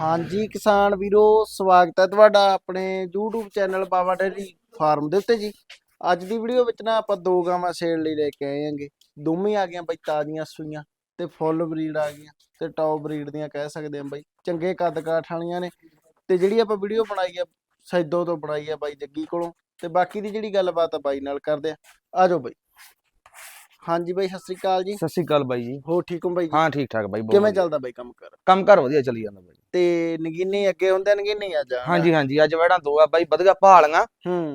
ਹਾਂਜੀ ਕਿਸਾਨ ਵੀਰੋ ਸਵਾਗਤ ਹੈ ਤੁਹਾਡਾ ਆਪਣੇ YouTube channel Baba dairy farm ਦੇ ਉੱਤੇ ਜੀ। ਅੱਜ ਦੀ ਵੀਡੀਓ ਵਿੱਚ ਨਾ ਆਪਾਂ ਦੋ ਗਾਵਾਂ ਸੇਲ ਲਈ ਲੈ ਕੇ ਆਏ ਆਂਗੇ ਦੋਵੇਂ ਆ ਗਈਆਂ ਬਈ ਤਾਜ਼ੀਆਂ ਸੂਈਆਂ ਤੇ ਫੁੱਲ ਬਰੀਡ ਆ ਗਈਆਂ ਤੇ ਟੌਪ ਬਰੀਡ ਦੀਆਂ ਕਹਿ ਸਕਦੇ ਆਂ ਬਈ। ਚੰਗੇ ਕੱਦ ਕਾਠ ਵਾਲੀਆਂ ਨੇ ਤੇ ਜਿਹੜੀ ਆਪਾਂ ਵੀਡੀਓ ਬਣਾਈ ਆ ਸੈਦੋ ਤੋਂ ਬਣਾਈ ਆ ਬਾਈ ਜੱਗੀ ਕੋਲੋਂ ਤੇ ਬਾਕੀ ਦੀ ਜਿਹੜੀ ਗੱਲਬਾਤ ਆ ਬਾਈ ਨਾਲ ਕਰਦੇ ਆ ਆਜੋ ਬਾਈ। ਹਾਂਜੀ ਬਾਈ ਸਤਿ ਸ੍ਰੀ ਅਕਾਲ ਜੀ। ਸਤਿ ਸ਼੍ਰੀ ਅਕਾਲ ਬਾਈ ਜੀ। ਹੋ ਠੀਕ ਹੋ ਬਾਈ ਜੀ? ਹਾਂ ਠੀਕ ਠਾਕ ਬਾਈ ਬਹੁਤ ਕਿਵੇਂ ਵਧੀਆ। ਚੱਲਦਾ ਬਾਈ ਕੰਮ ਕਰ? ਕੰਮ ਕਾਰ ਵਧੀਆ ਚੱਲੀ ਜਾਂਦਾ ਬਾਈ। ਤੇ ਨਗੀਨੇ ਅੱਗੇ ਹੁੰਦੇ ਨਗੀਨੇ ਆ ਜਾ ਹਾਂਜੀ ਹਾਂਜੀ ਅੱਜ ਵੜਾਂ ਦੋ ਆ ਬਾਈ ਵਧੀਆ ਭਾਲੀਆਂ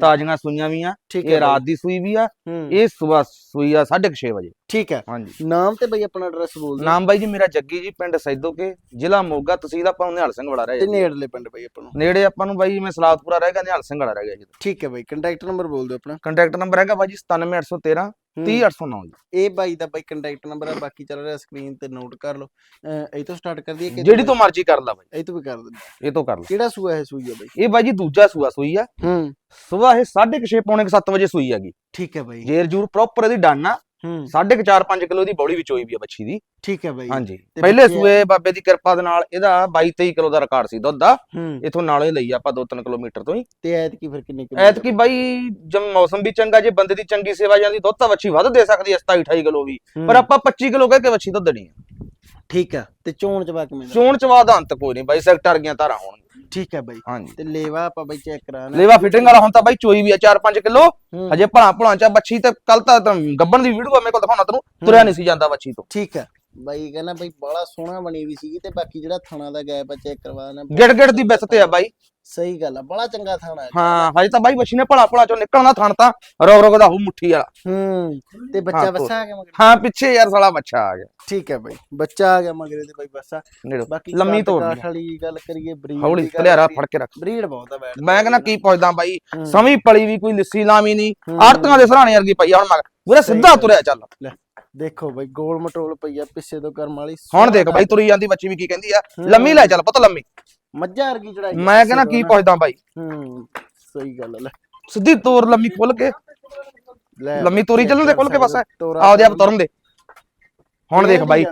ਤਾਜ਼ੀਆਂ ਸੂਈਆਂ ਵੀ ਆ ਇਹ ਰਾਤ ਦੀ ਸੂਈ ਵੀ ਆ ਇਹ ਸਵੇਰ ਸੂਈ ਆ 6:30 ਵਜੇ। ਠੀਕ ਹੈ। ਹਾਂਜੀ। ਨਾਮ ਤੇ ਬਈ ਆਪਣਾ ਐਡਰੈਸ ਬੋਲ ਦਿਓ। ਨਾਮ ਬਾਈ ਜੀ ਮੇਰਾ ਜੱਗੀ ਜੀ ਪਿੰਡ ਸੈਦੋਕੇ ਜ਼ਿਲ੍ਹਾ ਮੋਗਾ ਤਹਿਸੀਲ ਆਪਾਂ ਨਿਹਾਲ ਸਿੰਘ ਵਾਲਾ ਰਹਿ ਗਿਆ ਨੇੜਲੇ ਪਿੰਡ ਬਈ ਆਪਾਂ ਨੂੰ। ਨੇੜੇ ਆਪਾਂ ਨੂੰ ਬਾਈ ਮੈਂ ਸਲਾਦਪੁਰਾ ਰਹਿ ਗਿਆ ਨਿਹਾਲ ਸਿੰਘ ਵਾਲਾ ਰਹਿ ਗਿਆ ਜੀ। ਠੀਕ ਹੈ ਬਈ ਕੰਟੈਕਟ ਨੰਬਰ ਬੋਲ ਦਿਓ ਆਪਣਾ। ਕੰਟੈਕਟ ਨੰਬਰ ਹੈਗਾ ਬਾਈ ਜੀ 97813 ਹੂੰ। 30809 ਜੀ। ਇਹ ਬਾਈ ਦਾ ਬਾਈ ਕੰਟੈਕਟ ਨੰਬਰ ਆ ਬਾਕੀ ਚੱਲ ਰਿਹਾ ਸਕਰੀਨ ਤੇ ਨੋਟ ਕਰ ਲਓ। ਇਹ ਤੋਂ ਸਟਾਰਟ ਕਰ ਦਈਏ ਕਿ ਜਿਹੜੀ ਤੋਂ ਮਰਜ਼ੀ ਕਰ ਲਾ ਬਾਈ ਇਹ ਤੋਂ ਵੀ ਕਰ ਦਿੰਦੇ ਇਹ ਤੋਂ ਕਰ ਲਾ ਕਿਹੜਾ ਸੂਆ ਹੈ ਸੂਈ ਬਾਈ? ਇਹ ਬਾਈ ਜੀ ਦੂਜਾ ਸੂਆ ਸੂਈ ਆ। ਹੂੰ। ਸਵੇਰ ਇਹ 6:30 ਪੌਣੇ 7 ਵਜੇ ਸੂਈ ਹੈਗੀ। ਠੀਕ ਹੈ ਬਾਈ। ਜੇਰ ਜੂਰ ਪ੍ਰੋਪਰ ਇਹਦੀ ਡਨ ਆ। ਹੂੰ। 4.5 5 ਕਿਲੋ ਦੀ ਬੋੜੀ ਵਿੱਚ ਹੋਈ ਵੀ ਆ ਬੱਚੀ ਦੀ। ਠੀਕ ਹੈ ਬਾਈ। ਹਾਂਜੀ। ਪਹਿਲੇ ਸੂਏ ਬਾਬੇ ਦੀ ਕਿਰਪਾ ਦੇ ਨਾਲ ਇਹਦਾ 22 23 ਕਿਲੋ ਦਾ ਰਿਕਾਰਡ ਸੀ ਦੁੱਧ ਦਾ। ਹੂੰ। ਇਥੋਂ ਨਾਲੇ ਲਈ ਆਪਾਂ 2-3 ਕਿਲੋਮੀਟਰ ਤੋਂ ਹੀ। ਤੇ ਐਤ ਕੀ ਫਿਰ ਕਿੰਨੇ ਕਿਲੋ ਐਤਕੀ ਬਾਈ ਜਮ ਮੌਸਮ ਵੀ ਚੰਗਾ ਜੇ ਬੰਦੇ ਦੀ ਚੰਗੀ ਸੇਵਾ ਜਾਂਦੀ ਦੁੱਧ ਤਾਂ ਵੱਛੀ ਵੱਧ ਦੇ ਸਕਦੀ ਹੈ 27 28 ਕਿਲੋ ਵੀ। ਪਰ ਆਪਾਂ 25 ਕਿਲੋ ਕਹਿ ਕੇ ਵੱਛੀ ਦੁੱਧ ਦੇਣੀ ਆ। ਠੀਕ ਹੈ ਤੇ ਚੋਣ ਚਵਾ ਕਿਵੇਂ ਦਾ? ਚੋਣ ਚਵਾ ਦਾ ਅੰਤ ਕੋਈ ਨਹੀਂ ਬਾਈ ਸੈਕਟਰ ਗੀਆਂ ਤਾਰਾਂ ਹੋਣਗੀਆਂ ਠੀਕ ਹੈ ਬਾਈ। ਹਾਂਜੀ। ਤੇ ਲੇਵਾ ਆਪਾਂ ਬਾਈ ਚੈੱਕ ਕਰਾਣਾ ਲੇਵਾ ਫਿਟਿੰਗ ਵਾਲਾ ਹੁਣ ਤਾਂ ਬਾਈ ਚੋਈ ਵੀ ਆ 4-5 ਕਿਲੋ। ਹਜੇ ਭਲਾ ਭਲਾ ਚ ਬੱਚੀ ਤੇ ਕੱਲ ਤਾਂ ਤਾਂ ਗੱਬਣ ਦੀ ਵੀਡੀਓ ਆ ਮੇਰੇ ਕੋਲ ਦਿਖਾਉਣਾ ਤੈਨੂੰ। ਤੁਰਿਆ ਨਹੀਂ ਸੀ ਜਾਂਦਾ ਬੱਚੀ ਤੋਂ। ਠੀਕ ਹੈ ਬਾਈ ਕਹਿੰਦਾ ਬਾਈ ਬੜਾ ਸੋਹਣਾ ਬਣੀ ਵੀ ਸੀਗੀ ਤੇ ਬਾਕੀ ਜਿਹੜਾ ਥਣਾ ਦਾ ਗੈਪ ਆ ਚੈੱਕ ਕਰਵਾਣਾ ਗਿੜ ਗਿੜ ਦੀ ਬਿੱਤ ਤੇ ਆ ਬਾਈ। ਸਹੀ ਗੱਲ ਆ ਬੜਾ ਚੰਗਾ ਥਾਣਾ ਹੈ। ਹਾਂ ਹਜੇ ਤਾਂ ਬਾਈ ਬੱਚੀ ਨੇ ਭਲਾ ਭਲਾ ਚੋਂ ਨਿਕਲਣਾ ਥਣ ਤਾਂ ਰੋਗ ਰੋਗ ਦਾ ਹੋ ਮੁੱਠੀ ਵਾਲਾ। ਹੂੰ ਤੇ ਬੱਚਾ ਬੱਸਾ ਆ ਗਿਆ ਮਗਰ? ਹਾਂ ਪਿੱਛੇ ਯਾਰ ਸਾਲਾ ਬੱਚਾ ਆ ਗਿਆ। ਠੀਕ ਹੈ ਬਾਈ ਬੱਚਾ ਆ ਗਿਆ ਮਗਰੇ ਤੇ ਬਾਈ ਬੱਸਾ। ਬਾਕੀ ਲੰਮੀ ਤੋੜ। ਵਾਲੀ ਗੱਲ ਕਰੀਏ ਬਰੀਡ ਹੌਲੀ ਭਲਿਆਰਾ ਫੜ ਕੇ ਰੱਖ। ਬਰੀਡ ਬਹੁਤ ਆ ਬੈਠ। ਮੈਂ ਕਹਿੰਦਾ ਕੀ ਪੁੱਛਦਾ ਬਾਈ। ਸਮੀ ਪਲੀ ਵੀ ਕੋਈ ਲਿੱਸੀ ਲਾਵੀ ਨਹੀਂ ਹੂੰ। ਆੜਤੀਆਂ ਦੇ ਸਰਾਣੇ ਵਰਗੀ ਪਈ ਹੁਣ ਮਗਰ। ਪੂਰਾ ਸਿੱਧਾ। ਤੁਰਿਆ ਚੱਲ। ਦੇਖੋ ਬਾਈ ਗੋਲ ਮਟੋਲ ਪਈਆ ਪਿੱਛੇ ਤੋਂ ਕਰਮ ਵਾਲੀ। ਹੁਣ ਦੇਖ ਬਾਈ ਤੁਰੀ ਜਾਂਦੀ ਬੱਚੀ ਵੀ ਕੀ ਕਹਿੰਦੀ ਆ। ਲੰਮੀ ਲੈ ਚੱਲ ਪੁੱਤ ਲੰਮੀ। ਮੱਝਾਂ ਵਰਗੀ ਚੜਾਈ ਮੈਂ ਕਹਿੰਦਾ ਕੀ ਪੁੱਛਦਾ ਬਾਈ? ਹੂੰ ਸਹੀ ਗੱਲ ਆ, ਲੈ। ਸਿੱਧੀ ਤੋਰ ਲੰਮੀ ਖੁੱਲ ਕੇ। ਲੈ ਲੰਮੀ ਤੋਰੀ ਚੱਲਣ ਦੇ ਖੁੱਲ ਕੇ ਬਸ। ਆਪਦੇ ਆਪ ਤੁਰਨ ਦੇ। ਹੁਣ ਦੇਖ ਬਾਈ।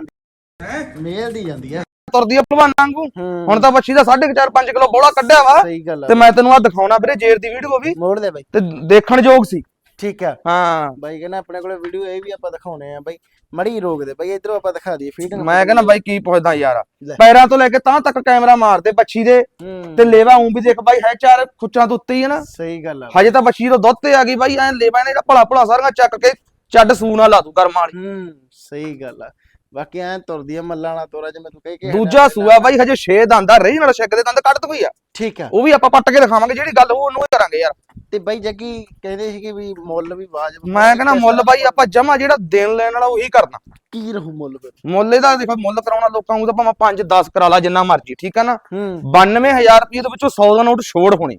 ਮੇਲ ਦੀ ਜਾਂਦੀ ਆ। ਤੁਰਦੀ ਆ ਭਲਵਾਨ ਵਾਂਗੂ। ਹੁਣ ਤਾਂ ਬੱਚੀ ਦਾ 4.5 5 ਕਿਲੋ ਬੋਲਾ ਕੱਢਿਆ ਵਾ। ਆ। ਤੇ ਮੈਂ ਤੈਨੂੰ ਆ ਦਿਖਾਉਣਾ ਵੀਰੇ ਜੇਰ ਦੀ ਵੀਡੀਓ ਵੀ। ਮੋੜ ਦੇ ਬਾਈ। ਤੇ ਦੇਖਣ ਯੋਗ ਸੀ। ਠੀਕ ਆ। ਹਾਂ। ਬਾਈ ਕਹਿੰਦਾ ਆਪਣੇ ਕੋਲੇ ਵੀਡੀਓ ਇਹ ਵੀ ਆਪਾਂ ਦਿਖਾਉਣੇ ਆ ਬਾਈ। ਮੜੀ ਰੋਕ ਦੇ ਬਾਈ ਇਧਰੋਂ ਆਪਾਂ ਦਿਖਾ ਦਈਏ ਫੀਡ ਮੈਂ ਕਹਿੰਦਾ ਬਾਈ ਕੀ ਪੁੱਛਦਾ ਯਾਰ। ਲੈ। ਪੈਰਾਂ ਤੋਂ ਲੈ ਕੇ ਤਾਂ ਤੱਕ ਕੈਮਰਾ ਮਾਰਦੇ ਬੱਚੀ ਦੇ। ਹੂੰ। ਤੇ ਲੇਵਾ ਉਂ ਵੀ ਦੇਖ ਬਾਈ ਹੈ ਚਾਰ ਖੁੱਚਾਂ ਤੋਂ ਉੱਤੇ ਹੀ ਹੈ ਨਾ। ਸਹੀ ਗੱਲ ਆ। ਹਜੇ ਤਾਂ ਬੱਚੀ ਤੋਂ ਦੁੱਧ ਤੇ ਆ ਗਈ ਬਾਈ ਐ ਲੇਵਾ ਇਹਨੇ ਜਿਹੜਾ ਭਲਾ ਭਲਾ ਸਾਰੀਆਂ ਚੱਕ ਕੇ ਚੱਡ ਸੂਣਾ ਲਾ ਦੂ ਕਰਮਾਂ ਵਾਲੀ। ਹੂੰ ਸਹੀ ਗੱਲ ਆ। ਬਾਕੀ ਐ ਤੁਰਦੀ ਆ ਮੱਲਾਂ ਵਾਲਾ ਤੋਰਾ ਜਿਵੇਂ ਤੂੰ ਕਹਿ ਕੇ ਦੂਜਾ ਸੂਆ ਬਾਈ ਹਜੇ 6 ਦੰਦ ਆ ਰਹੀ ਨਾਲ ਛੱਕ ਦੇ ਦੰਦ ਕੱਢ ਹੋਈ ਆ। ਠੀਕ ਆ। ਉਹ ਵੀ ਆਪਾਂ ਪੱਟ ਕੇ ਦਿਖਾਵਾਂਗੇ ਜਿਹੜੀ ਗੱਲ ਉਹ ਉਹਨੂੰ ਹੀ ਕਰਾਂਗੇ ਯਾਰ। ਤੇ ਬਾਈ ਜੱਗੀ ਕਹਿੰਦੇ ਸੀਗੇ ਵੀ ਮੁੱਲ ਵੀ ਵਾਜਬ ਮੈਂ ਕਹਿੰਦਾ ਮੁੱਲ ਬਾਈ ਆਪਾਂ ਜਮਾ ਜਿਹੜਾ ਦੇਣ ਲੈਣ ਵਾਲਾ ਉਹੀ ਕਰਨਾ। ਕੀ ਰਹੂ ਮੁੱਲ ਫਿਰ? ਮੁੱਲ ਇਹਦਾ ਦੇਖੋ ਮੁੱਲ ਕਰਾਉਣਾ ਲੋਕਾਂ ਨੂੰ ਤਾਂ ਭਾਵੇਂ 5 10 ਕਰਾ ਲਾ ਜਿੰਨਾ ਮਰਜ਼ੀ ਠੀਕ ਆ ਨਾ? ਹੂੰ। 92000 ਰੁਪਏ ਦੇ ਵਿੱਚੋਂ 100 ਦਾ ਨੋਟ ਛੋੜ ਹੋਣੀ।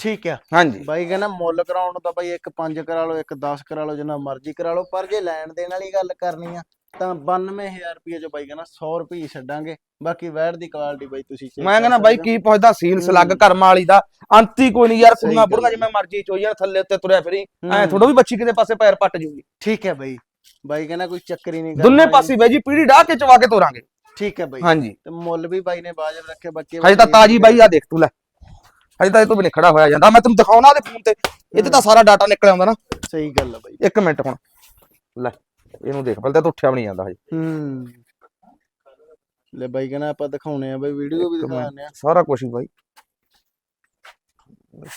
ਠੀਕ ਆ। ਹਾਂਜੀ। ਬਾਈ ਕਹਿੰਦਾ ਮੁੱਲ ਕਰਾਉਣ ਨੂੰ ਤਾਂ ਬਾਈ ਇੱਕ 5 ਕਰਾ ਲਓ ਇੱਕ 10 ਕਰਾ ਲਓ ਜਿੰਨਾ ਮਰਜ਼ੀ ਕਰਾ ਲਓ ਪਰ ਜੇ ਲੈਣ ਦੇਣ ਵਾਲੀ ਗੱਲ ਕਰਨੀ ਆ ਤਾਂ 92000 ਰੁਪਏ ਚ ਬਾਈ ਕਹਿੰਦਾ 100 ਰੁਪਏ ਛੱਡਾਂਗੇ। ਬਾਕੀ ਵੈਟ ਦੀ ਕੁਆਲਿਟੀ ਬਾਈ ਤੁਸੀਂ check ਮੈਂ ਕਹਿੰਦਾ ਬਾਈ। ਕੀ ਪੁੱਛਦਾ ਸੀਲ ਸਲੱਗ ਕਰਮ ਵਾਲੀ ਦਾ ਅੰਤੀ ਕੋਈ ਨਹੀਂ ਯਾਰ ਕੁੜੀਆਂ ਬੁੜੀਆਂ। ਜਿਵੇਂ ਮਰਜ਼ੀ ਚੋਈਆਂ ਥੱਲੇ ਉੱਤੇ ਤੁਰਿਆ ਫਿਰੀ ਐ। ਥੋੜਾ ਵੀ ਬੱਚੀ ਕਿਤੇ ਪਾਸੇ ਪੈਰ ਪੱਟ ਜੂਗੀ। ਠੀਕ ਹੈ ਬਾਈ। ਬਾਈ ਕਹਿੰਦਾ ਕੋਈ ਚੱਕਰ ਹੀ ਨਹੀਂ ਦੋਨੇ। ਪਾਸੇ ਬਾਈ ਜੀ ਪੀੜੀ ਢਾ ਕੇ ਚਵਾ ਕੇ ਤੋਰਾਂਗੇ। ਠੀਕ ਹੈ ਬਾਈ। ਹਾਂਜੀ। ਤੇ ਮੁੱਲ ਵੀ ਬਾਈ ਨੇ ਵਾਜਬ ਰੱਖੇ ਬੱਚੇ ਹਜੇ ਤਾਂ ਤਾਜੀ ਬਾਈ ਆ ਦੇਖ ਤੂੰ ਲੈ। ਹਜੇ ਤਾਂ ਇਹ ਤੋਂ ਵੀ ਨੀ ਖੜਾ ਹੋਇਆ ਜਾਂਦਾ। ਮੈਂ ਤੈਨੂੰ ਦਿਖਾਉਣਾ ਉਹਦੇ ਫੋਨ ਤੇ। ਇਹਦੇ ਤਾਂ ਸਾਰਾ ਡਾਟਾ ਨਿਕਲ ਆਉਂਦਾ ਨਾ। ਸਹੀ ਗੱਲ ਆ ਬਾਈ। ਇੱਕ ਮਿੰਟ ਹੁਣ। ਲੈ ਇਹਨੂੰ ਦੇਖ ਪਹਿਲਾਂ ਤਾਂ ਉੱਠਿਆ ਵੀ ਨਹੀਂ ਜਾਂਦਾ ਹਜੇ। ਹੂੰ। ਲੈ ਬਾਈ ਕਹਿੰਦਾ ਆਪਾਂ ਦਿਖਾਉਣੇ ਆ ਬਾਈ ਵੀਡੀਓ ਵੀ ਦਿਖਾਉਂਦੇ ਆ। ਸਾਰਾ ਕੁਝ ਹੀ ਬਾਈ।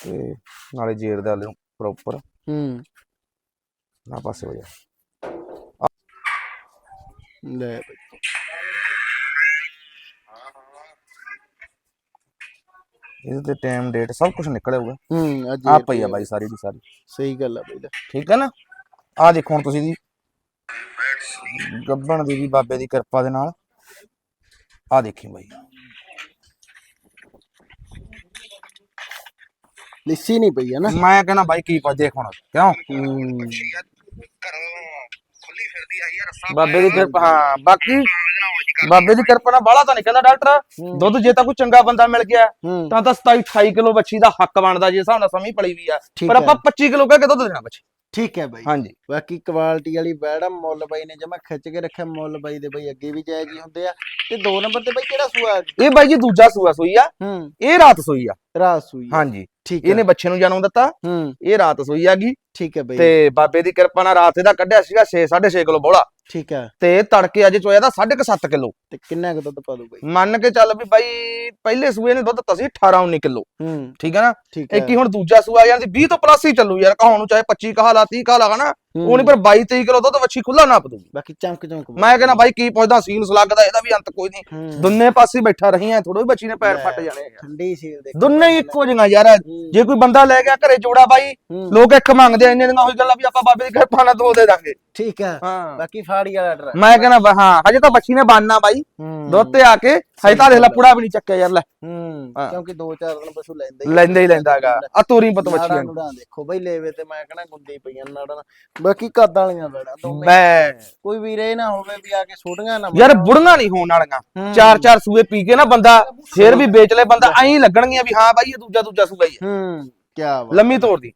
ਤੇ ਨਾਲੇ ਜੇਰ ਦਾ ਲਿਓ ਪ੍ਰੋਪਰ ਹੂੰ। ਨਾ ਪਾਸੇ ਹੋ ਜਾ। ਲੈ ਬਾਈ। ਇਹਦੇ ਤੇ ਟਾਈਮ ਡੇਟ ਸਭ ਕੁਝ ਨਿਕਲਿਆ ਹੋਊਗਾ। ਹੂੰ ਅੱਜ ਆ ਪਈ ਆ ਬਾਈ ਸਾਰੀ ਦੀ ਸਾਰੀ। ਸਹੀ ਗੱਲ ਆ ਬਾਈ ਲੈ। ਠੀਕ ਹੈ ਨਾ? ਆ ਦੇਖੋ ਹੁਣ ਤੁਸੀਂ ਦੀ। ਗੱਬਣ ਦੀ ਵੀ ਬਾਬੇ ਦੀ ਕਿਰਪਾ ਦੇ ਨਾਲ। ਆ ਦੇਖੀ ਬਾਈ। ਲਿੱਸੀ ਨਹੀਂ ਪਈ ਹੈ ਨਾ। ਮੈਂ ਕਹਿੰਦਾ ਬਾਈ ਕੀ ਪਾ ਦੇਖ ਹੁਣ ਕਿਉਂ? ਹੂੰ। ਬਾਬੇ ਦੀ ਕਿਰਪਾ ਹਾਂ ਬਾਕੀ ਬਾਬੇ ਦੀ ਕਿਰਪਾ ਨਾਲ ਬਾਹਲਾ ਤਾਂ ਨਹੀਂ ਕਹਿੰਦਾ ਡਾਕਟਰ। ਦੁੱਧ ਜੇ ਤਾਂ ਕੋਈ ਚੰਗਾ ਬੰਦਾ ਮਿਲ ਗਿਆ ਤਾਂ ਤਾਂ 27 28 ਕਿਲੋ ਬੱਚੀ ਦਾ ਹੱਕ ਬਣਦਾ ਜੇ ਹਿਸਾਬ ਨਾਲ ਸਮੀ ਪਲੀ ਵੀ ਆ। ਪਰ। ਆਪਾਂ 25 ਕਿਲੋ ਕਹਿ ਕੇ ਦੁੱਧ ਦੇਣਾ ਬੱਚੀ। ਠੀਕ ਹੈ ਬਾਈ। ਹਾਂਜੀ। ਬਾਕੀ ਕੁਆਲਿਟੀ ਵਾਲੀ ਬੈੜ ਮੁੱਲ ਬਾਈ ਨੇ ਜਮਾ ਖਿੱਚ ਕੇ ਰੱਖਿਆ ਮੁੱਲ ਬਾਈ ਦੇ ਬਾਈ ਅੱਗੇ ਵੀ ਜਾਇਜ਼ ਹੀ ਹੁੰਦੇ ਆ। ਤੇ ਦੋ ਨੰਬਰ ਤੇ ਬਾਈ ਕਿਹੜਾ ਸੂਆ? ਇਹ ਬਾਈ ਜੀ ਦੂਜਾ ਸੂਆ ਸੂਈ ਆ। ਹੂੰ। ਇਹ ਰਾਤ ਸੂਈ ਆ। ਰਾਸ ਸੂਈ। ਹਾਂਜੀ। ਠੀਕ ਹੈ। ਇਹਨੇ ਬੱਚੇ ਨੂੰ ਜਨਮ ਦਿੱਤਾ। ਹੂੰ। ਇਹ ਰਾਤ ਸੂਈ ਆਗੀ ਠੀਕ ਹੈ ਬਾਈ। ਤੇ ਬਾਬੇ ਦੀ ਕਿਰਪਾ ਨਾਲ ਰਾਤ ਇਹਦਾ ਕੱਢਿਆ ਸੀਗਾ 6 6.5 ਕਿਲੋ ਬੋਲਾ ਠੀਕ ਹੈ। ਤੇ ਤੜਕੇ ਅੱਜ ਚੋਇਆ ਦਾ 7.5 ਕਿਲੋ। ਤੇ ਕਿੰਨਾ ਕੁ ਦੁੱਧ ਪਾ ਦੂ ਬਾਈ? ਮੰਨ ਕੇ ਚੱਲ ਵੀ ਬਾਈ ਪਹਿਲੇ ਸੂਏ ਨੇ ਦੁੱਧ ਦਿੱਤਾ ਸੀ 18 19 ਕਿਲੋ। ਹੂੰ। ਠੀਕ ਹੈ ਨਾ? ਠੀਕ ਇੱਕ ਹੀ ਹੁਣ ਦੂਜਾ ਸੂਆ ਜਾਂਦੀ 20 ਤੋਂ ਪਲੱਸ ਹੀ ਚੱਲੂ ਯਾਰ। ਕਹਾਉਣ ਨੂੰ ਚਾਹੇ 25 ਕਹਾ ਲਾ 30 ਕਹਾ ਲਾ ਨਾ ਉਹ ਨਹੀਂ ਪਰ 22 23 ਕਿਲੋ ਦੁੱਧ ਵੱਛੀ ਖੁੱਲਾ ਨਾ ਪਦੂਗੀ ਬਾਕੀ ਚਮਕ ਚਮਕ। ਮੈਂ ਕਹਿੰਦਾ ਬਾਈ ਕੀ ਪੁੱਛਦਾ ਸੀਨ ਸਲੱਗਦਾ ਇਹਦਾ ਵੀ ਅੰਤ ਕੋਈ ਨਹੀਂ ਦੁੰਨੇ ਪਾਸੇ ਬੈਠਾ ਰਹੀਆਂ ਥੋੜੋ ਬੱਚੀ ਨੇ ਪੈਰ ਫੱਟ ਜਾਣੇ ਆ। ਠੰਡੀ ਸੀਲ ਦੇ ਦੋਨੇ ਹੀ ਇੱਕੋ ਜਿਹੀਆਂ ਯਾਰ ਜੇ ਕੋਈ ਬੰਦਾ ਲੈ ਗਿਆ ਘਰੇ ਜੋੜਾ ਬਾਈ ਲੋਕ ਇੱਕ ਮੰਗਦੇ ਆ ਇੰਨੇ ਦੀਆਂ ਉਹੀ ਗੱਲਾਂ ਵੀ ਆਪਾਂ ਬਾਬੇ ਦੀ ਕਿਰਪਾ ਨਾਲ ਦੋ ਦੇ ਦਾਂਗੇ। ਠੀਕ ਹਾਂ। ਬਾਕੀ ਫਾੜੀ ਵਾਲਾ ਡਰ ਮੈਂ ਕਹਿੰਦਾ ਹਾਂ ਹਜੇ ਤਾਂ ਬੱਚੀ ਨੇ ਬਾਨਣਾ ਬਾਈ। ਦੁੱਧ ਤੇ ਆ ਕੇ ਹਜੇ ਤਾਂ ਦੇਖ ਲੈ ਪੁੜਾ ਵੀ ਨਹੀਂ ਚੱਕਿਆ ਯਾਰ ਲੈ। ਕਿਉਂਕਿ ਦੋ ਚਾਰ ਦਿਨ ਪਸ਼ੂ ਲੈਂਦੇ ਹੀ ਲੈਂਦਾ ਹੀ ਲੈਂਦਾਗਾ ਆ ਤੂਰੀ ਪਤ ਬੱਚੀਆਂ ਦੇਖੋ ਬਈ ਲੇਵੇ ਤੇ ਮੈਂ ਕਹਣਾ ਗੁੰਦੀ ਪਈਆਂ ਨਾੜਾਂ ਬਾਕੀ ਕੱਦ ਵਾਲੀਆਂ ਬੈੜਾ ਦੋਵੇਂ। ਮੈਂ ਕੋਈ ਵੀਰੇ ਨਾ ਹੋਵੇ ਵੀ ਆ ਕੇ ਛੋਟੀਆਂ ਨਾ ਯਾਰ ਬੁੜੀਆਂ ਨਹੀਂ ਹੋਣ ਵਾਲੀਆਂ। ਹੂੰ। ਚਾਰ ਚਾਰ ਸੂਏ ਪੀ ਕੇ ਨਾ ਬੰਦਾ ਫੇਰ ਵੀ ਵੇਚ ਲੈ ਬੰਦਾ ਐਂ ਲੱਗਣਗੀਆਂ ਵੀ ਹਾਂ ਬਾਈ ਇਹ ਦੂਜਾ ਦੂਜਾ ਸੂਆ ਹੀ ਆ ਹੂੰ ਕੀ ਬਾਤ। ਲੰਮੀ ਤੋੜ ਦੀ।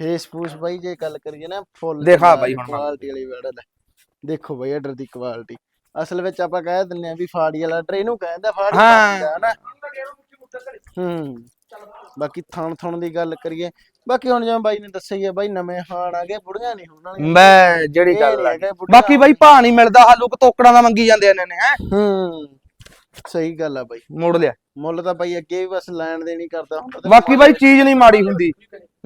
ਫੇਸ ਫੂਸ ਬਾਈ ਜੇ ਗੱਲ ਕਰੀਏ ਨਾ ਫੁੱਲ ਦਿਖਾ ਬਾਈ ਹੁਣ। ਕੁਆਲਿਟੀ ਵਾਲੀ ਬੈੜਾ ਲੈ ਦੇਖੋ ਬਾਈ ਆਰਡਰ ਦੀ ਕੁਆਲਿਟੀ ਅਸਲ ਵਿੱਚ ਆਪਾਂ ਕਹਿ ਦਿੰਨੇ ਆ ਵੀ ਫਾੜੀ ਵਾਲਾ ਆਰਡਰ ਇਹਨੂੰ ਕਹਿੰਦਾ ਫਾੜੀ ਹਾਂ। ਦਾ ਹਨਾ ਹੂੰ। ਬਾਕੀ ਥਣ ਥਣ ਦੀ ਗੱਲ ਕਰੀਏ ਬਾਕੀ ਹੁਣ ਜਿਵੇਂ ਬਾਈ ਨੇ ਦੱਸਿਆ ਹੀ ਬਾਈ ਨਵੇਂ ਹਾਣ ਆ ਗਏ ਬੁੜੀਆਂ ਨਹੀਂ ਹੋਣ ਵਾਲੀਆਂ। ਮੈਂ ਜਿਹੜੀ ਇਹ ਗੱਲ ਨੀ ਆ ਹੈਗਾ ਬੁੜੀਆਂ। ਬਾਕੀ ਬਾਈ ਭਾ ਨਹੀਂ ਮਿਲਦਾ ਲੋਕ ਤੋਕੜਾਂ ਦਾ ਮੰਗੀ ਜਾਂਦੇ ਨੇ ਹੈ? ਹੂੰ ਸਹੀ ਗੱਲ ਆ ਬਾਈ। ਮੋੜ ਲਿਆ। ਮੁੱਲ ਤਾਂ ਬਾਈ ਅੱਗੇ ਵੀ ਬਸ ਲੈਣ ਦੇ ਨਹੀਂ ਕਰਦਾ ਹੁੰਦਾ ਤੇ ਬਾਕੀ ਬਾਈ ਚੀਜ਼ ਨਹੀਂ ਮਾੜੀ ਹੁੰਦੀ।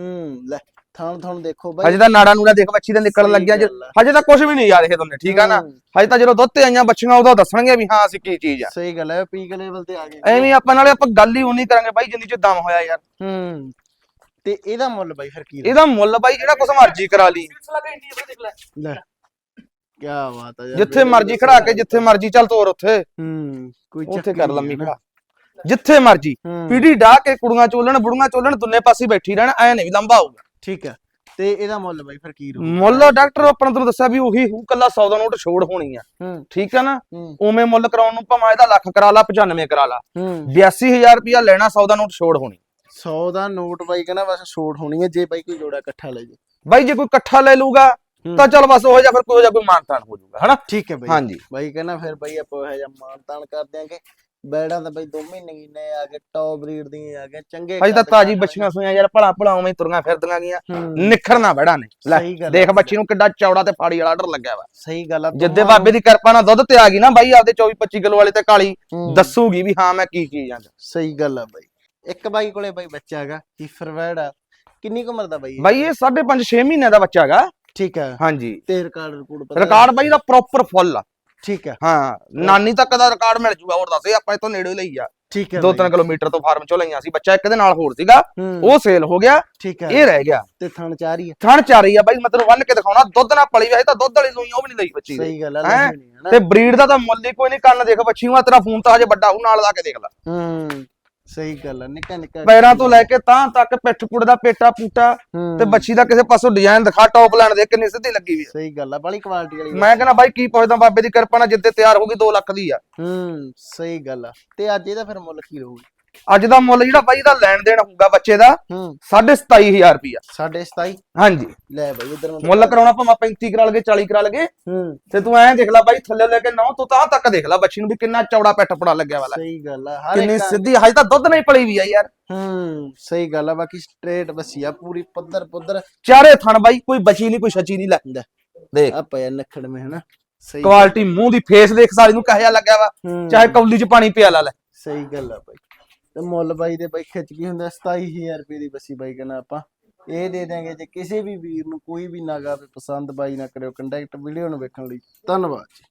ਹੂੰ ਲੈ। ਥਣ ਥਣ ਦੇਖੋ ਬਾਈ। ਹਜੇ ਤਾਂ ਨਾੜਾ ਨੂੜਾ ਦੇਖ ਬੱਚੀ ਦੇ ਨਿਕਲਣ ਸਹੀ ਲੱਗਿਆ ਗੱਲ ਆ। ਹਜੇ ਤਾਂ ਕੁਝ ਵੀ ਨਹੀਂ ਯਾਰ ਇਹ ਦੋਨੇ ਠੀਕ ਆ ਨਾ? ਹੂੰ, ਹਜੇ ਤਾਂ ਜਦੋਂ ਦੁੱਧ ਤੇ ਆਈਆਂ ਬੱਚੀਆਂ ਉਦੋਂ ਦੱਸਣਗੇ ਵੀ ਹਾਂ ਅਸੀਂ ਕੀ ਚੀਜ਼ ਆ। ਸਹੀ ਗੱਲ ਹੈ ਪੀਕ ਲੈਵਲ ਤੇ ਆ ਗਏ। ਐਵੇਂ ਆਪਾਂ ਨਾਲੇ ਆਪਾਂ ਗੱਲ ਹੀ ਉਨੀ ਕਰਾਂਗੇ ਬਾਈ ਜਿੰਨੀ ਚ ਦਮ ਹੋਇਆ ਯਾਰ। ਹੂੰ। ਤੇ ਇਹਦਾ ਮੁੱਲ ਬਾਈ ਫਿਰ ਕੀ? ਇਹਦਾ ਮੁੱਲ ਬਾਈ ਜਿਹੜਾ ਕੁਛ ਮਰਜ਼ੀ ਕਰਾ ਲਈ। ਲੈ। ਕੀ ਬਾਤ ਆ ਯਾਰ। ਜਿੱਥੇ ਮਰਜ਼ੀ ਖੜਾ ਕੇ ਜਿੱਥੇ ਮਰਜ਼ੀ ਚੱਲ ਤੋਰ ਉੱਥੇ। ਹੂੰ ਕੋਈ ਉੱਥੇ ਕਰ ਲੰਮੀ। ਖੜਾ। ਜਿੱਥੇ ਮਰਜ਼ੀ। ਹੂੰ, ਪੀੜੀ ਢਾ ਕੇ ਕੁੜੀਆਂ ਚੋਲਣ ਬੁੜੀਆਂ ਚੋਲਣ ਦੁੰਨੇ ਪਾਸੇ ਬੈਠੀ ਰਹਿਣ ਐ ਨਹੀਂ ਲੰਬਾ ਹੋਊਗਾ ਠੀਕ ਹੈ। ਤੇ ਇਹਦਾ ਮੁੱਲ ਬਾਈ ਫਿਰ ਕੀ ਰਹੂ ਮੁੱਲ ਡਾਕਟਰ ਆਪਣਾ ਤੁਹਾਨੂੰ ਦੱਸਿਆ ਵੀ ਉਹੀ ਹੂ ਕੱਲਾ 100 ਦਾ ਨੋਟ ਛੋੜ ਹੋਣੀ ਆ। ਠੀਕ ਆ ਨਾ? ਉਵੇਂ ਮੁੱਲ ਕਰਾਉਣ ਨੂੰ ਭਾਵੇਂ ਇਹਦਾ ਲੱਖ ਕਰਾ ਲਾ 95 ਕਰਾ ਲਾ। ਹੂੰ। 82000 ਰੁਪਇਆ ਲੈਣਾ 100 ਦਾ ਨੋਟ ਛੋੜ ਹੋਣੀ। 100 ਦਾ ਨੋਟ ਬਾਈ ਕਹਿੰਦਾ ਬਸ ਛੋਟ ਹੋਣੀ ਹੈ ਜੇ ਬਾਈ ਕੋਈ ਜੋੜਾ ਇਕੱਠਾ ਲੈ ਜੇ। ਬਾਈ ਜੇ ਕੋਈ ਇਕੱਠਾ ਲੈ ਲੂਗਾ। ਤਾਂ ਚਲ ਬਸ ਉਹ ਜਿਹਾ ਫਿਰ ਕੋਈ ਜਿਹਾ ਕੋਈ ਮਾਨਤਾਨ ਹੋ ਜਾਊਗਾ ਹਨਾ? ਠੀਕ ਹੈ ਬਾਈ। ਹਾਂਜੀ। ਬਾਈ ਕਹਿੰਦਾ ਫਿਰ ਬਾਈ ਆਪਾਂ ਇਹ ਜਿਹਾ ਮਾਨ ਤਾਨ ਕਰ ਦਿਆਂਗੇ। ਬੈੜਾਂ ਤਾਂ ਬਾਈ ਦੋ ਮਹੀਨੇ ਨੇ ਆ ਗਏ ਟੌਪ ਬਰੀਡ ਦੀਆਂ ਆ ਗਏ ਚੰਗੇ ਅਜੇ ਤਾਂ ਤਾਜੀ ਬੱਚੀਆਂ ਸੋਈਆਂ ਯਾਰ ਭਲਾ ਭਲਾ ਉਵੇਂ ਹੀ ਤੁਰੀਆਂ ਫਿਰਦੀਆਂ ਗਈਆਂ ਹੂੰ। ਨਿਖਰਨਾ ਬੜਾ ਨੇ। ਲੈ ਸਹੀ ਗੱਲ ਦੇਖ। ਬੱਚੀ ਨੂੰ ਕਿੱਡਾ ਚੌੜਾ ਤੇ ਫਾੜੀ ਵਾਲਾ ਡਰ ਲੱਗਿਆ ਵਾ। ਸਹੀ ਗੱਲ ਆ ਜਿੱਦੇ ਬਾਬੇ ਦੀ ਕਿਰਪਾ ਨਾਲ ਦੁੱਧ ਤੇ ਆ ਗਈ ਨਾ ਬਾਈ ਆਪਦੇ 24 25 ਕਿਲੋ ਵਾਲੇ ਤੇ ਕਾਲੀ ਹੂੰ, ਦੱਸੂਗੀ ਵੀ ਹਾਂ ਮੈਂ ਕੀ ਕੀ ਜਾਂਦਾ ਸਹੀ ਗੱਲ ਆ ਬਾਈ। ਇੱਕ ਬਾਈ ਕੋਲੇ ਬਾਈ ਬੱਚਾ ਹੈਗਾ ਹੀਫਰ ਵੈੜ ਆ। ਕਿੰਨੀ ਕੁ ਉਮਰ ਦਾ ਬਾਈ ਇਹ? ਬਾਈ ਇਹ 5.5 6 ਮਹੀਨਿਆਂ ਦਾ ਬੱਚਾ ਹੈਗਾ। ਠੀਕ ਹੈ ਹਾਂਜੀ। ਤੇ ਰਿਕਾਰਡ ਰਿਪੋਰਟ ਪਤਾ ਰਿਕਾਰਡ ਬਾਈ ਦਾ ਪ੍ਰੋਪਰ ਫੁੱਲ ਆ। ਠੀਕ ਹੈ। ਹਾਂ ਨਾਨੀ ਤੱਕ ਦਾ ਰਿਕਾਰਡ ਮਿਲ ਜੂਗਾ ਹੋਰ ਦੱਸ ਆਪਾਂ ਇਤੋਂ ਨੇੜੇ ਲਈ ਆ। ਠੀਕ ਹੈ ਦੋ। ਤਿੰਨ ਕਿਲੋਮੀਟਰ ਤੋਂ ਫਾਰਮ ਚੋਂ ਲਈਆਂ ਸੀ ਬੱਚਾ ਇੱਕ ਦੇ ਨਾਲ ਹੋਰ ਸੀਗਾ ਉਹ ਸੇਲ ਹੋ ਗਿਆ ਠੀਕ ਹੈ। ਇਹ ਰਹਿ ਗਿਆ। ਤੇ ਥਣ ਚਾਰ ਹੈ ਥਣ ਚਾਰੀ ਆ ਬਾਈ ਮੈਂ ਤੈਨੂੰ ਬੰਨ ਕੇ ਦਿਖਾਉਣਾ ਦੁੱਧ ਨਾਲ ਪਲੀ ਵੈਸੇ ਤਾਂ ਦੁੱਧ ਵਾਲੀ ਲੋਈ ਉਹ ਵੀ ਨਹੀਂ ਲਈ ਬੱਚੀ ਸਹੀ ਗੱਲ ਆ ਹੈਂ? ਲੈਣੀ ਹੈ ਨਾ। ਤੇ ਬਰੀਡ ਦਾ ਤਾਂ ਮੁੱਲ ਹੀ ਕੋਈ ਨਹੀਂ ਕੰਨ ਦੇਖ ਬੱਚੀ ਨੂੰ ਤੇਰਾ ਫੋਨ ਤਾਂ ਹਜੇ ਵੱਡਾ ਉਹ ਨਾਲ ਲਾ ਕੇ ਦੇਖ ਲੈ। ਹੂੰ ਸਹੀ ਗੱਲ ਆ ਨਿੱਕਾ ਨਿੱਕਾ ਪੈਰਾਂ ਤੋਂ ਲੈ ਕੇ ਤਾਂ ਤੱਕ ਪਿੱਠ ਪੁੜ ਦਾ ਪੇਟਾ ਪੂਟਾ ਹੂੰ, ਤੇ ਬੱਚੀ ਦਾ ਕਿਸੇ ਪਾਸੋਂ ਡਿਜ਼ਾਈਨ ਦਿਖਾ ਟੌਪ ਲੈਣ ਦੇ ਕਿੰਨੀ ਸਿੱਧੀ ਲੱਗੀ ਵੀ। ਸਹੀ ਗੱਲ ਆ ਬੜੀ ਕੁਆਲਿਟੀ ਵਾਲੀ ਮੈਂ ਕਹਿੰਦਾ ਬਾਈ ਕੀ ਪੁੱਛਦਾ ਬਾਬੇ ਦੀ ਕਿਰਪਾ ਨਾਲ ਜਿੱਦੇ ਤਿਆਰ ਹੋ ਗਈ 2 ਲੱਖ ਦੀ ਆ। ਹੂੰ ਸਹੀ ਗੱਲ ਆ। ਤੇ ਅੱਜ ਇਹਦਾ ਫਿਰ ਮੁੱਲ ਕੀ ਰਹੂਗਾ? ਅੱਜ ਦਾ ਮੁੱਲ ਜਿਹੜਾ ਬਾਈ ਦਾ ਲੈਣ ਦੇਣ ਹੋਊਗਾ ਬੱਚੇ ਦਾ ਹੂੰ। 27500 ਰੁਪਿਆ 27.5 ਹਾਂਜੀ। ਲੈ ਬਾਈ ਇਧਰ ਮੁੱਲ ਕਰਾਉਣਾ ਭਾਵੇਂ 35 ਕਰਾ ਲਗੇ 40 ਕਰਾ ਲਗੇ ਹੂੰ। ਤੇ ਤੂੰ ਐਂ ਦੇਖ ਲੈ ਬਾਈ ਥੱਲੇ ਲੈ ਕੇ ਨੌ ਤੋਂ ਤਾਂ ਤੱਕ ਦੇਖ ਲੈ ਬੱਚੀ ਨੂੰ ਵੀ ਕਿੰਨਾ ਚੌੜਾ ਪਿੱਠ ਪੜਾ ਲੱਗਿਆ ਵਾਲਾ। ਸਹੀ ਗੱਲ ਆ ਹਰ ਕਿੰਨੀ ਇੱਕ ਸਿੱਧੀ ਹਜੇ ਤਾਂ ਦੁੱਧ ਨਹੀਂ ਪਲੀ ਵੀ ਆ ਯਾਰ। ਹੂੰ ਸਹੀ ਗੱਲ ਆ ਬਾਕੀ ਸਟ੍ਰੇਟ ਬਸੀ ਆ ਪੂਰੀ ਪੱਧਰ ਪੁੱਧਰ। ਚਾਰੇ ਥਣ ਬਾਈ ਕੋਈ ਬਚੀ ਨਹੀਂ ਕੋਈ ਛਚੀ ਨਹੀਂ ਲੈ। ਲੈ। ਦੇਖ। ਆ ਪਿਆ ਨਖੜ ਮੇ ਹਨਾ? ਸਹੀ ਕੁਆਲਿਟੀ ਮੂੰਹ ਦੀ ਫੇਸ ਦੇਖ ਸਾਲੀ ਨੂੰ ਕਹਿਆ ਲੱਗਿਆ ਵਾ। ਹੂੰ, ਚਾਹੇ ਕੌਲੀ 'ਚ ਪਾਣੀ ਪਿਆ ਲਾ ਲੈ। ਸਹੀ ਗੱਲ ਆ ਬਾਈ। ਤੇ ਮੁੱਲ ਬਾਈ ਦੇ ਬਾਈ ਖਿੱਚ ਕੀ ਹੁੰਦਾ 27000 ਰੁਪਏ ਦੀ ਬੱਸੀ ਬਾਈ ਕਹਿੰਦਾ ਆਪਾਂ। ਇਹ ਦੇ ਦਾਂਗੇ ਜੇ ਕਿਸੇ ਵੀ ਵੀਰ ਨੂੰ ਕੋਈ ਵੀ ਨਾਗਾ ਪਸੰਦ ਬਾਈ ਨਾ ਕਰਿਓ ਕੰਟੈਕਟ ਵੀਡੀਓ ਨੂੰ ਵੇਖਣ ਲਈ। ਧੰਨਵਾਦ ਜੀ।